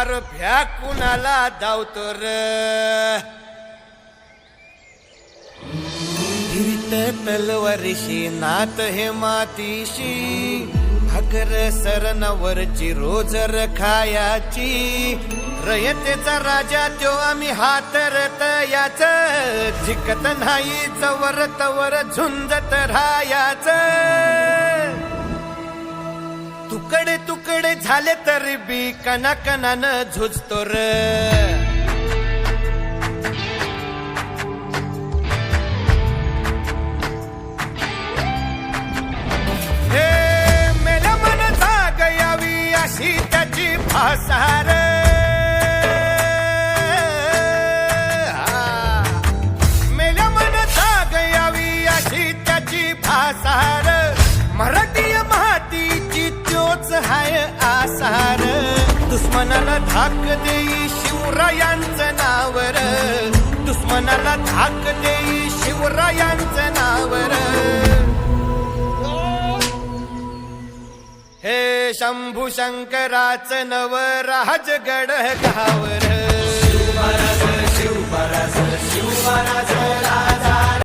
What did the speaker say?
अरभ्या कुणाला धावतो र? तलवारीशी नात हे मातीशी भाकर सरनवरची रोजर रखायाची. रयतेचा राजा त्यो आम्ही हातरत याच जिकत नाही जवर तवर झुंजत राहायाच. तुकडे तुकडे झाले तरी बी कना कनानं झुजतो र. हे मेल्या मन जाग यावी अशी त्याची भासार. मेल्या मन जाग यावी अशी त्याची भासार. मराठी आसार. दुश्मनाला धाक देई शिवरायांचं नावर. दुश्मनाला धाक देई शिवरायांचं नावर. हे शंभू शंकराच नव राजगड गावर